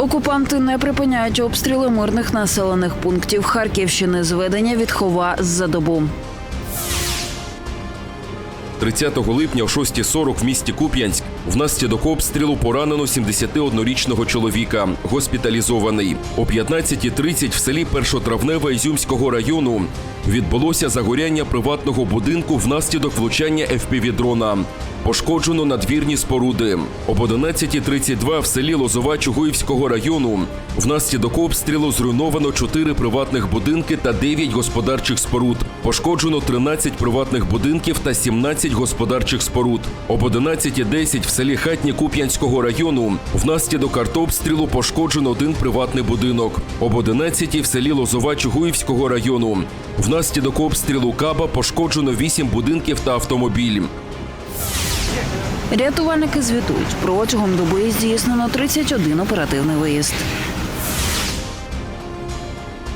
Окупанти не припиняють обстріли мирних населених пунктів Харківщини. Зведення відхова за добу. 30 липня о 6.40 в місті Куп'янськ внаслідок обстрілу поранено 71-річного чоловіка, госпіталізований. О 15.30 в селі Першотравневе Ізюмського району відбулося загоряння приватного будинку внаслідок влучання ФПВ-дрона. Пошкоджено надвірні споруди. Об 11.32 в селі Лозова Чугуївського району внаслідок обстрілу зруйновано 4 приватних будинки та 9 господарчих споруд. Пошкоджено 13 приватних будинків та 17 господарчих споруд. Об 11.10 в селі Хатні Куп'янського району внаслідок артобстрілу пошкоджено один приватний будинок. Об 11 в селі Лозова Чугуївського району внаслідок обстрілу Каба пошкоджено 8 будинків та автомобіль. Рятувальники звітують протягом доби здійснено 31 оперативний виїзд.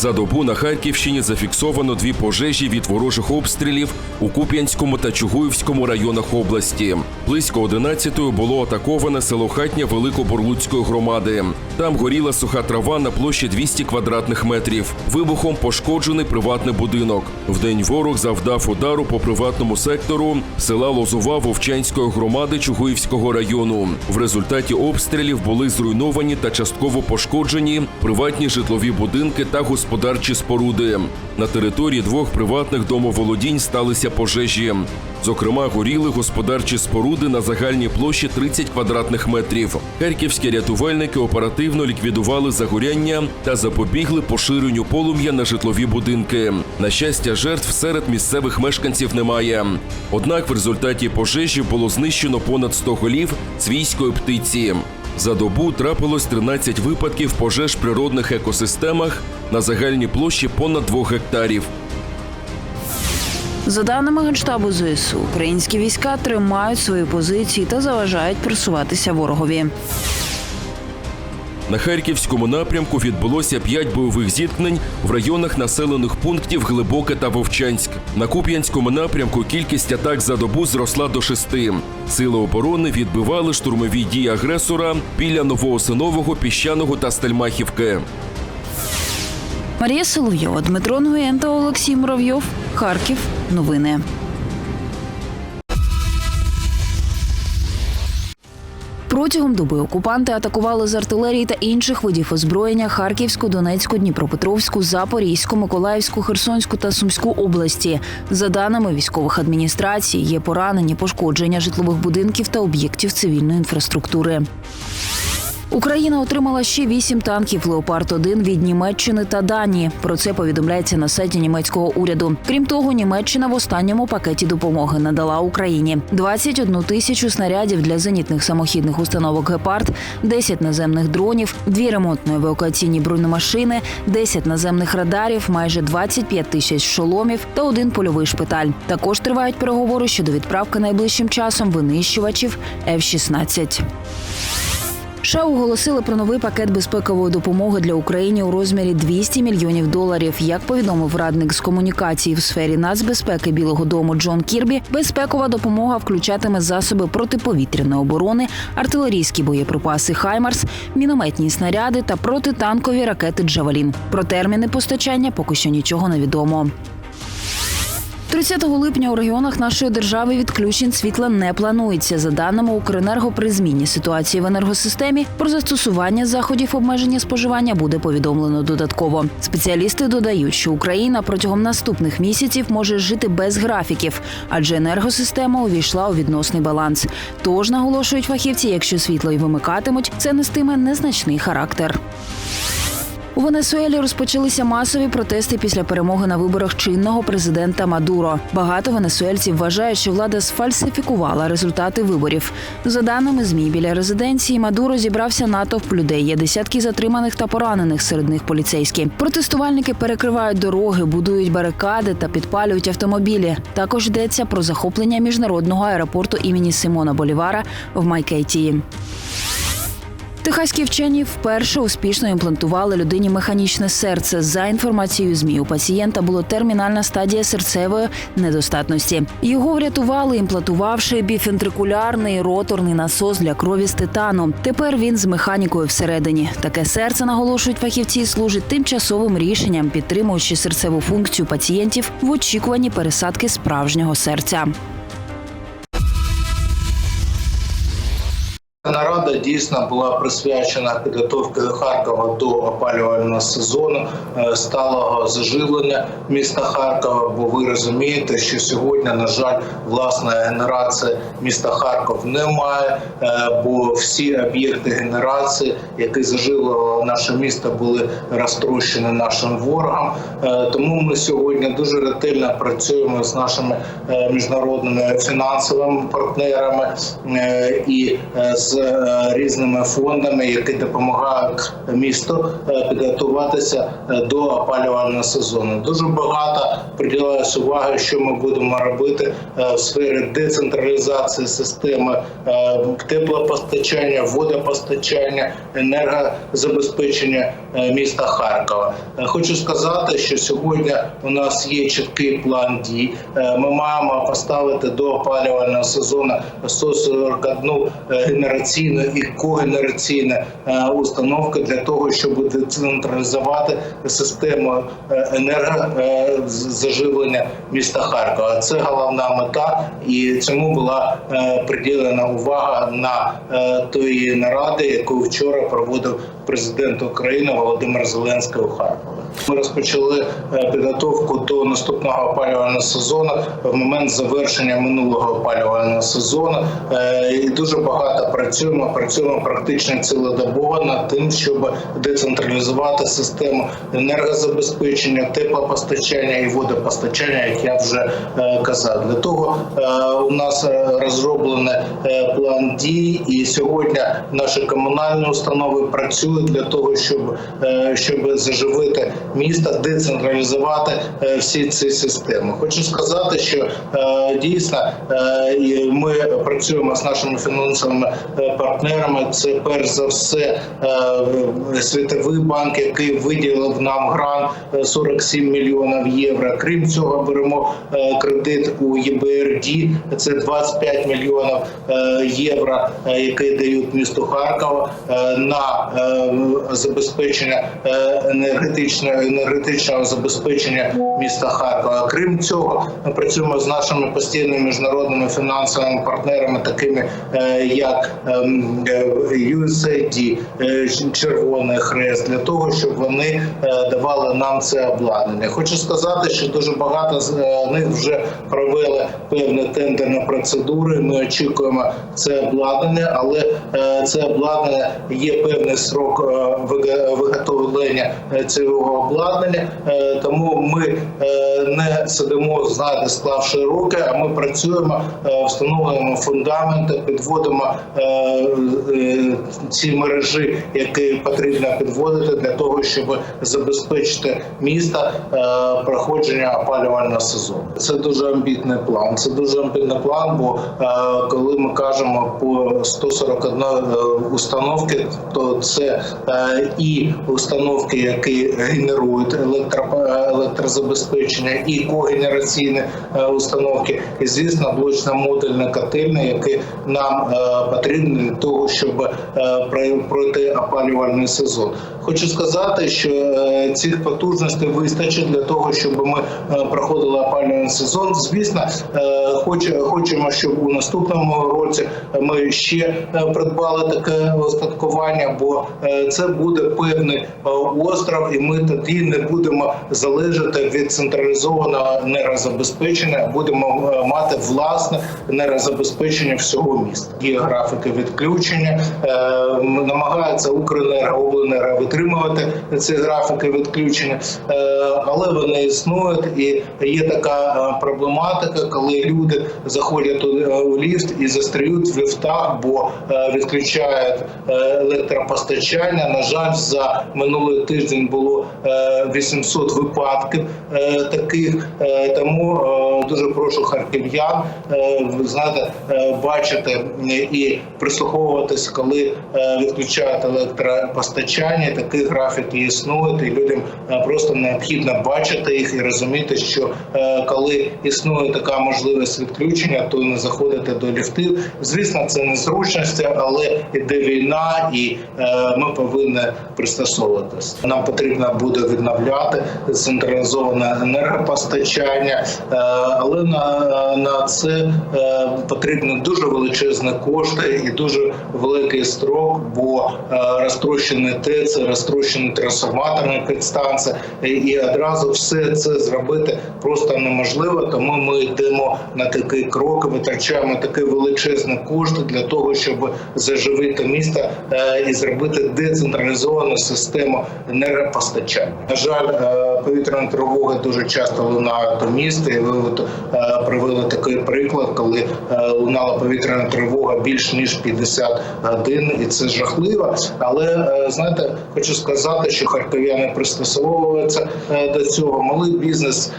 За добу на Харківщині зафіксовано дві пожежі від ворожих обстрілів у Куп'янському та Чугуївському районах області. Близько 11-ї було атаковане село Хатня Великоборлуцької громади. Там горіла суха трава на площі 200 квадратних метрів. Вибухом пошкоджений приватний будинок. Вдень ворог завдав удару по приватному сектору села Лозова Вовчанської громади Чугуївського району. В результаті обстрілів були зруйновані та частково пошкоджені приватні житлові будинки та господарчі споруди. На території двох приватних домоволодінь сталися пожежі. Зокрема, горіли господарчі споруди на загальній площі 30 квадратних метрів. Харківські рятувальники оперативно ліквідували загоряння та запобігли поширенню полум'я на житлові будинки. На щастя, жертв серед місцевих мешканців немає. Однак в результаті пожежі було знищено понад 100 голів свійської птиці. За добу трапилось 13 випадків пожеж в природних екосистемах на загальній площі понад 2 гектарів. За даними Генштабу ЗСУ, українські війська тримають свої позиції та заважають просуватися ворогові. На харківському напрямку відбулося п'ять бойових зіткнень в районах населених пунктів Глибоке та Вовчанськ. На Куп'янському напрямку кількість атак за добу зросла до шести. Сили оборони відбивали штурмові дії агресора біля Новоосинового, Піщаного та Стельмахівки. Марія Соловйова, Дмитро Нгуєн та Олексій Муравйов. Харків. Новини. Протягом доби окупанти атакували з артилерії та інших видів озброєння Харківську, Донецьку, Дніпропетровську, Запорізьку, Миколаївську, Херсонську та Сумську області. За даними військових адміністрацій, є поранені пошкодження житлових будинків та об'єктів цивільної інфраструктури. Україна отримала ще вісім танків Леопард 1 від Німеччини та Данії. Про це повідомляється на сайті німецького уряду. Крім того, Німеччина в останньому пакеті допомоги надала Україні 21 тисячу снарядів для зенітних самохідних установок Гепард, 10 наземних дронів, дві ремонтно-евакуаційні бронемашини, 10 наземних радарів, майже 25 тисяч шоломів та один польовий шпиталь. Також тривають переговори щодо відправки найближчим часом винищувачів F-16. США оголосили про новий пакет безпекової допомоги для України у розмірі 200 мільйонів доларів. Як повідомив радник з комунікації в сфері нацбезпеки Білого Дому Джон Кірбі, безпекова допомога включатиме засоби протиповітряної оборони, артилерійські боєприпаси Хаймарс, мінометні снаряди та протитанкові ракети Джавелін. Про терміни постачання поки що нічого не відомо. 30 липня у регіонах нашої держави відключень світла не планується. За даними Укренерго, при зміні ситуації в енергосистемі про застосування заходів обмеження споживання буде повідомлено додатково. Спеціалісти додають, що Україна протягом наступних місяців може жити без графіків, адже енергосистема увійшла у відносний баланс. Тож наголошують фахівці, якщо світло й вимикатимуть, це нестиме незначний характер. У Венесуелі розпочалися масові протести після перемоги на виборах чинного президента Мадуро. Багато венесуельців вважають, що влада сфальсифікувала результати виборів. За даними змі, біля резиденції Мадуро зібрався натовп людей. Є десятки затриманих та поранених серед них поліцейські. Протестувальники перекривають дороги, будують барикади та підпалюють автомобілі. Також йдеться про захоплення міжнародного аеропорту імені Симона Болівара в Майкейтії. Техаські вчені вперше успішно імплантували людині механічне серце. За інформацією змі у пацієнта було термінальна стадія серцевої недостатності. Його врятували, імплантувавши біфентрикулярний роторний насос для крові з титану. Тепер він з механікою всередині. Таке серце наголошують фахівці, служить тимчасовим рішенням, підтримуючи серцеву функцію пацієнтів в очікуванні пересадки справжнього серця. Нарада дійсно була присвячена підготовці Харкова до опалювального сезону е, сталого заживлення міста Харкова. Бо ви розумієте, що сьогодні, на жаль, власної генерації міста Харков немає, е, бо всі об'єкти генерації, які заживлювали наше місто, були розтрощені нашим ворогом. Е, Тому ми сьогодні дуже ретельно працюємо з нашими міжнародними фінансовими партнерами і е, е, різними фондами, які допомагають місту е, підготуватися е, до опалювального сезону. Дуже багато приділялось уваги, що ми будемо робити в сфері децентралізації системи теплопостачання, водопостачання, енергозабезпечення міста Харкова. Хочу сказати, що сьогодні у нас є чіткий план дій. Ми маємо поставити до опалювального сезону 141 генераційну і когенераційну е, установки для того, щоб децентралізувати систему е, енергозаживлення міста Харкова. Це головна мета, і цьому була е, приділена увага на е, тої наради, яку вчора проводив президент України Володимир Зеленський у Харкові. Ми розпочали е, підготовку до наступного опалювального сезону в момент завершення минулого опалювального сезону. Е, І дуже багато працюємо. Працюємо практично цілодобово над тим, щоб децентралізувати систему енергозабезпечення, теплопостачання і водопостачання, як я вже е, казав. Для того у нас розроблений план дій, і сьогодні наші комунальні установи працюють для того, щоб, щоб заживити місто, децентралізувати е, всі ці системи. Хочу сказати, що е, дійсно е, ми працюємо з нашими фінансовими партнерами. Це перш за все Світовий банк, який виділив нам грант е, 47 мільйонів євро. Крім цього, беремо кредит у ЄБРД. Це 25 мільйонів євро, які дають місту Харкова на забезпечення е, енергетичного забезпечення міста Харкова. Крім цього, ми працюємо з нашими постійними міжнародними фінансовими партнерами, такими е, як ем, е, USAID, е, Червоний Хрест, для того, щоб вони давали нам це обладнання. Хочу сказати, що дуже багато з них вже провели певні тендерні процедури. Ми очікуємо це обладнання, але це обладнання є певний срок виготовлення цього обладнання. Е, Тому ми е, не сидимо, знаєте, склавши руки, а ми працюємо, е, встановлюємо фундаменти, підводимо ці мережі, які потрібно підводити для того, щоб забезпечити місто е, проходження опалювального сезону. Це дуже амбітний план. Це дуже амбітний план, бо коли ми кажемо по 141 е, установки, то це і установки, які генерують електро, електрозабезпечення, і когенераційні е, установки, і звісно, блочно-модульні котельні, які нам е, потрібні для того, щоб е, про- пройти опалювальний сезон. Хочу сказати, що цих потужностей вистачить для того, щоб ми проходили опалювальний сезон. Звісно, хоч- хочемо, щоб у наступному році ми ще придбали таке устаткування, бо це буде певний остров, і ми тоді не будемо залежати від централізованого енергозабезпечення, а будемо е, мати власне енергозабезпечення всього міста. Є графіки відключення, е, м, Укренерго, обленерго витримувати ці графіки відключення, е, але вони існують і є така проблематика, коли люди заходять у, ліфт і застряють в ліфтах, бо відключають електропостачання. На жаль, за минулий тиждень було 800 випадків е, таких. Е, Тому е, дуже прошу харків'ян, е, знаєте, е, бачити е, і прислуховуватись, коли е, відключають електропостачання. Такі графіки існують, і людям е, просто необхідно бачити їх і розуміти, що е, коли існує така можливість відключення, то не заходити до ліфтів. Звісно, це незручності, але іде війна, і е, ми повинні пристосовуватися. Нам потрібно буде відновляти централізоване енергопостачання, е, але на, на це е, потрібно дуже величезні кошти і дуже великий строк, бо е, розтрощені ТЕЦ, розтрощені трансформаторні підстанції, і, одразу все це зробити просто неможливо. Тому ми йдемо на такий крок, витрачаємо такі величезні кошти для того, щоб заживити місто і зробити децентралізовану систему енергопостачання. На жаль, е, повітряна тривога дуже часто лунає до міста, і ви е, привели такий приклад, коли е, лунала повітряна тривога більш ніж 50 годин, і це жахливо. Але е, знаєте, хочу сказати, що харків'яни пристосовуються до цього. Малий бізнес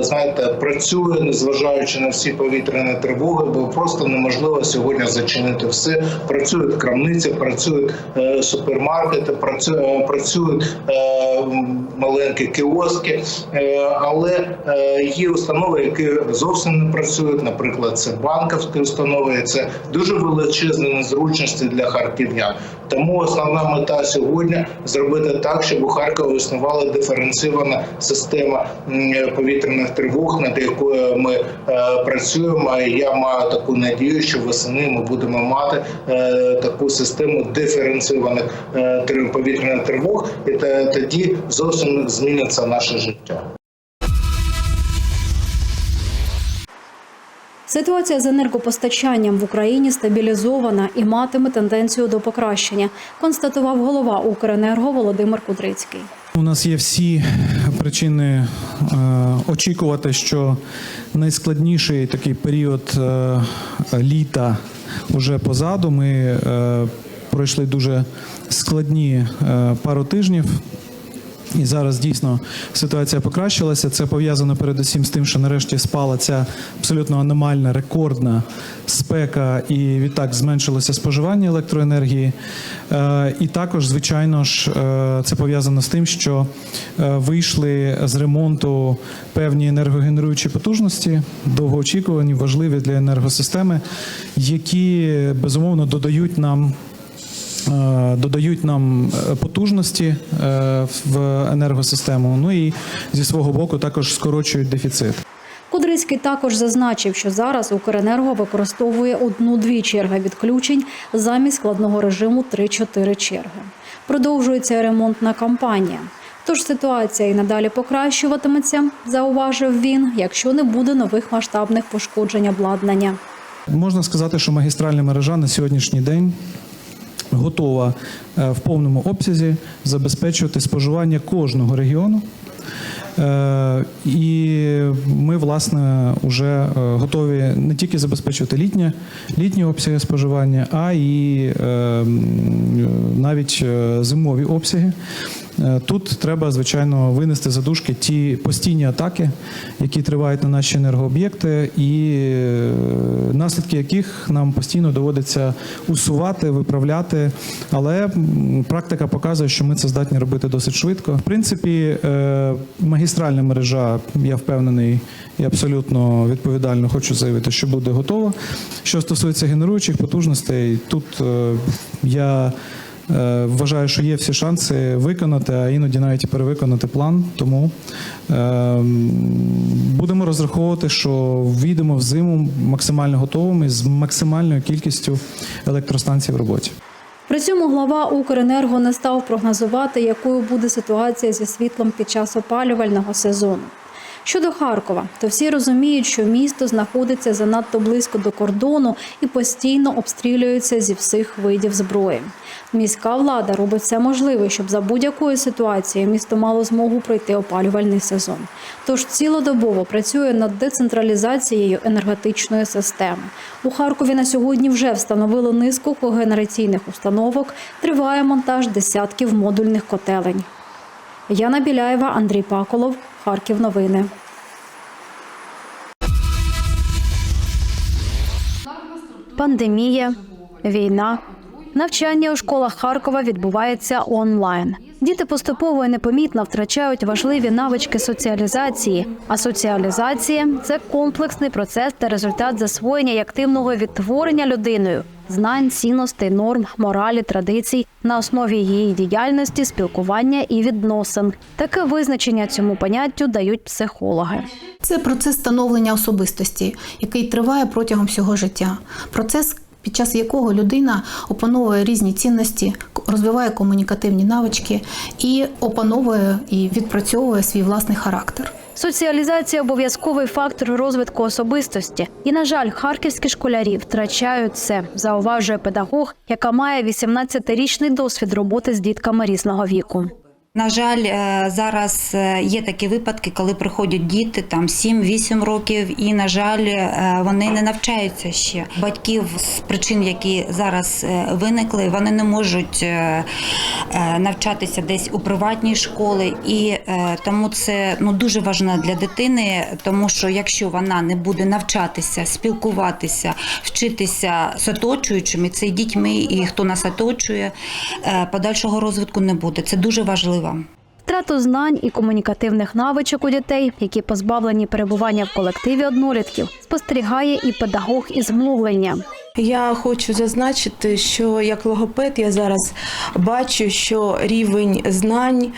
знаєте працює, незважаючи на всі повітряні тривоги, бо просто неможливо сьогодні зачинити все. Працюють крамниці, працюють супермаркети, працю- працюють маленькі кіоски, е, але е, є установи, які зовсім не працюють. Наприклад, це банківські установи. Це дуже величезні незручності для харків'ян. Тому основна мета сьогодні зробити так, щоб у Харкові існувала диференційована система повітряних тривог, над якою ми е, працюємо. Я маю таку надію, що восени ми будемо мати е, таку систему диференційованих е, повітряних тривог, і тоді зовсім зміниться наше життя. Ситуація з енергопостачанням в Україні стабілізована і матиме тенденцію до покращення, констатував голова Укренерго Володимир Кудрицький. У нас є всі причини е, очікувати, що найскладніший такий період е, літа вже позаду. Ми е, пройшли дуже складні пару тижнів. І зараз дійсно ситуація покращилася. Це пов'язано передусім з тим, що нарешті спала ця абсолютно аномальна, рекордна спека, і відтак зменшилося споживання електроенергії. Е, І також, звичайно ж, е, це пов'язано з тим, що е, вийшли з ремонту певні енергогенеруючі потужності, довгоочікувані, важливі для енергосистеми, які безумовно додають нам додають нам е, потужності е, в енергосистему. Ну і зі свого боку також скорочують дефіцит. Кудрицький також зазначив, що зараз Укренерго використовує одну-дві черги відключень замість складного режиму 3-4 черги. Продовжується ремонтна кампанія. Тож ситуація і надалі покращуватиметься, зауважив він, якщо не буде нових масштабних пошкоджень обладнання. Можна сказати, що магістральна мережа на сьогоднішній день готова е, в повному обсязі забезпечувати споживання кожного регіону. Е, І ми, власне, вже е, готові не тільки забезпечувати літнє, літні обсяги споживання, а і навіть зимові обсяги. Е, Тут треба, звичайно, винести задушки ті постійні атаки, які тривають на наші енергооб'єкти, і е, наслідки яких нам постійно доводиться усувати, виправляти. Але практика показує, що ми це здатні робити досить швидко. В принципі, е, магістральна мережа, я впевнений і абсолютно відповідально хочу заявити, що буде готова. Що стосується генеруючих потужностей, тут я. Е, Вважаю, що є всі шанси виконати, а іноді навіть перевиконати план. Тому е, будемо розраховувати, що війдемо в зиму максимально готовими з максимальною кількістю електростанцій в роботі. При цьому глава Укренерго не став прогнозувати, якою буде ситуація зі світлом під час опалювального сезону. Щодо Харкова, то всі розуміють, що місто знаходиться занадто близько до кордону і постійно обстрілюється зі всіх видів зброї. Міська влада робить все можливе, щоб за будь-якої ситуації місто мало змогу пройти опалювальний сезон. Тож цілодобово працює над децентралізацією енергетичної системи. У Харкові на сьогодні вже встановили низку когенераційних установок. Триває монтаж десятків модульних котелень. Яна Біляєва, Андрій Паколов, Харків. Новини. Пандемія, війна. Навчання у школах Харкова відбувається онлайн. Діти поступово і непомітно втрачають важливі навички соціалізації. А соціалізація це комплексний процес та результат засвоєння і активного відтворення людиною знань, цінностей, норм, моралі, традицій на основі її діяльності, спілкування і відносин. Таке визначення цьому поняттю дають психологи. Це процес становлення особистості, який триває протягом всього життя. Процес, під час якого людина опановує різні цінності, розвиває комунікативні навички і опановує і відпрацьовує свій власний характер. Соціалізація обов'язковий фактор розвитку особистості. І, на жаль, харківські школярі втрачають це, зауважує педагог, яка має 18-річний досвід роботи з дітками різного віку. На жаль, е, зараз е, є такі випадки, коли приходять діти там 7-8 років, і на жаль, е, вони не навчаються ще. Батьків з причин, які зараз виникли, вони не можуть навчатися десь у приватній школі, і тому це ну дуже важливо для дитини, тому що якщо вона не буде навчатися, спілкуватися, вчитися з оточуючими, це і дітьми, і хто нас оточує, подальшого розвитку не буде. Це дуже важливо. Втрату знань і комунікативних навичок у дітей, які позбавлені перебування в колективі однолітків, спостерігає і педагог із мовлення. Я хочу зазначити, що як логопед я зараз бачу, що рівень знань,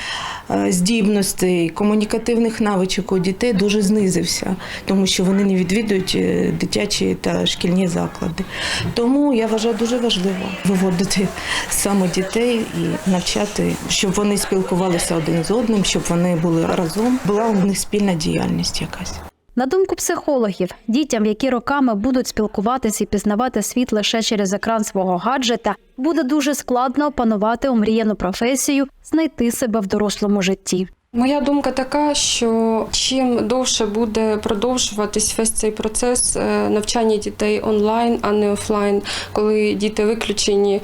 е, здібностей, комунікативних навичок у дітей дуже знизився, тому що вони не відвідують е, дитячі та шкільні заклади. Тому я вважаю дуже важливо виводити саме дітей і навчати, щоб вони спілкувалися один з одним, щоб вони були разом. Була у них спільна діяльність якась. На думку психологів, дітям, які роками будуть спілкуватися і пізнавати світ лише через екран свого гаджета, буде дуже складно опанувати омріяну професію, знайти себе в дорослому житті. Моя думка така, що чим довше буде продовжуватись весь цей процес е, навчання дітей онлайн, а не офлайн, коли діти виключені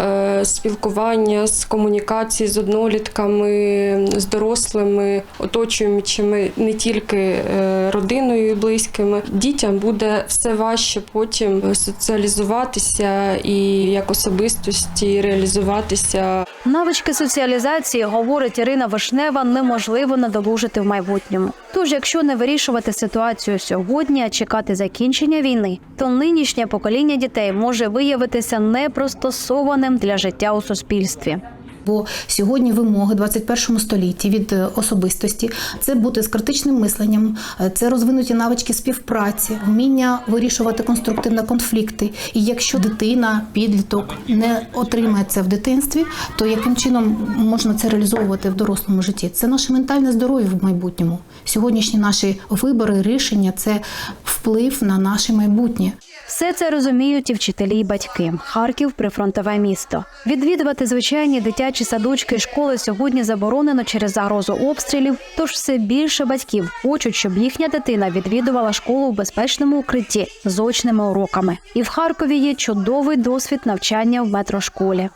е, з спілкування, з комунікації з однолітками, з дорослими, оточуючими не тільки е, родиною і близькими, дітям буде все важче потім соціалізуватися і як особистості реалізуватися. Навички соціалізації, говорить Ірина Вишнева, неможливо надолужити в майбутньому. Тож, якщо не вирішувати ситуацію сьогодні, а чекати закінчення війни, то нинішнє покоління дітей може виявитися непристосованим для життя у суспільстві. Бо сьогодні вимоги 21 столітті від е, особистості це бути з критичним мисленням, е, це розвинуті навички співпраці, вміння вирішувати конструктивно конфлікти. І якщо дитина, підліток не отримає це в дитинстві, то яким чином можна це реалізовувати в дорослому житті? Це наше ментальне здоров'я в майбутньому. Сьогоднішні наші вибори, рішення це вплив на наше майбутнє. Все це розуміють і вчителі, і батьки. Харків прифронтове місто. Відвідувати звичайні дитячі садочки і школи сьогодні заборонено через загрозу обстрілів. Тож все більше батьків хочуть, щоб їхня дитина відвідувала школу у безпечному укритті з очними уроками. І в Харкові є чудовий досвід навчання в метрошколі.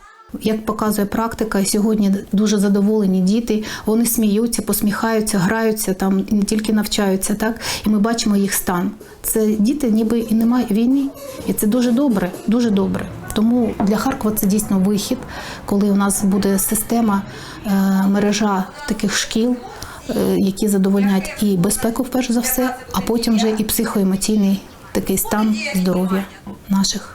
Як показує практика, сьогодні дуже задоволені діти. Вони сміються, посміхаються, граються там не тільки навчаються, так і ми бачимо їх стан. Це діти, ніби і немає війни, і це дуже добре, дуже добре. Тому для Харкова це дійсно вихід, коли у нас буде система е, мережа таких шкіл, е, які задовольнять і безпеку, перш за все, а потім вже і психоемоційний такий стан здоров'я наших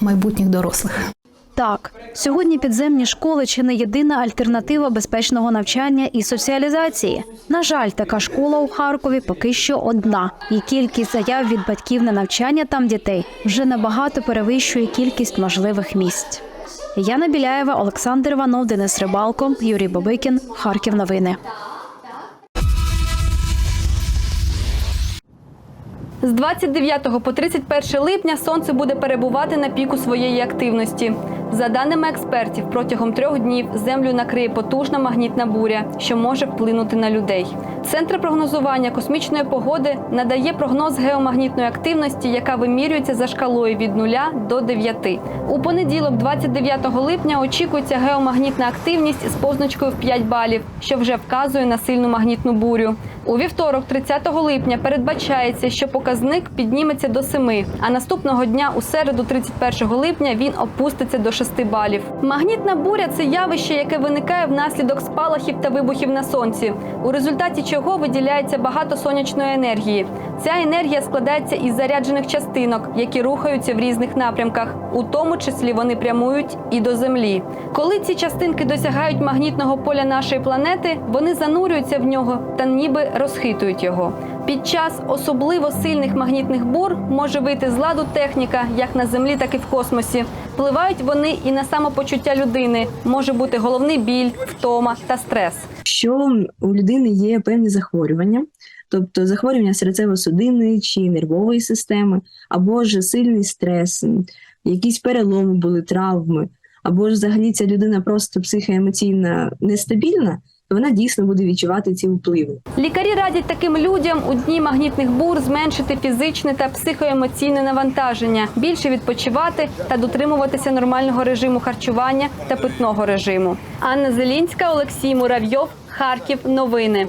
майбутніх дорослих. Так, сьогодні підземні школи чи не єдина альтернатива безпечного навчання і соціалізації. На жаль, така школа у Харкові поки що одна, і кількість заяв від батьків на навчання там дітей вже набагато перевищує кількість можливих місць. Яна Біляєва, Олександр Іванов, Денис Рибалко, Юрій Бобикін, Харків. Новини. З 29 по 31 липня сонце буде перебувати на піку своєї активності. За даними експертів, протягом трьох днів землю накриє потужна магнітна буря, що може вплинути на людей. Центр прогнозування космічної погоди надає прогноз геомагнітної активності, яка вимірюється за шкалою від 0 до 9. У понеділок, 29 липня, очікується геомагнітна активність з позначкою в 5 балів, що вже вказує на сильну магнітну бурю. У вівторок, 30 липня, передбачається, що показник підніметься до 7, а наступного дня, у середу, 31 липня, він опуститься до 6 балів. Магнітна буря це явище, яке виникає внаслідок спалахів та вибухів на сонці, у результаті чого виділяється багато сонячної енергії. Ця енергія складається із заряджених частинок, які рухаються в різних напрямках, у тому числі вони прямують і до землі. Коли ці частинки досягають магнітного поля нашої планети, вони занурюються в нього та ніби розхитують його. Під час особливо сильних магнітних бур може вийти з ладу техніка як на землі, так і в космосі. Впливають вони і на самопочуття людини. Може бути головний біль, втома та стрес. що у людини є певні захворювання, тобто захворювання серцево-судинної чи нервової системи, або ж сильний стрес, якісь переломи були, травми, або ж взагалі ця людина просто психоемоційно нестабільна, вона дійсно буде відчувати ці впливи. Лікарі радять таким людям у дні магнітних бур зменшити фізичне та психоемоційне навантаження, більше відпочивати та дотримуватися нормального режиму харчування та питного режиму. Анна Зелінська, Олексій Муравйов, Харків. Новини.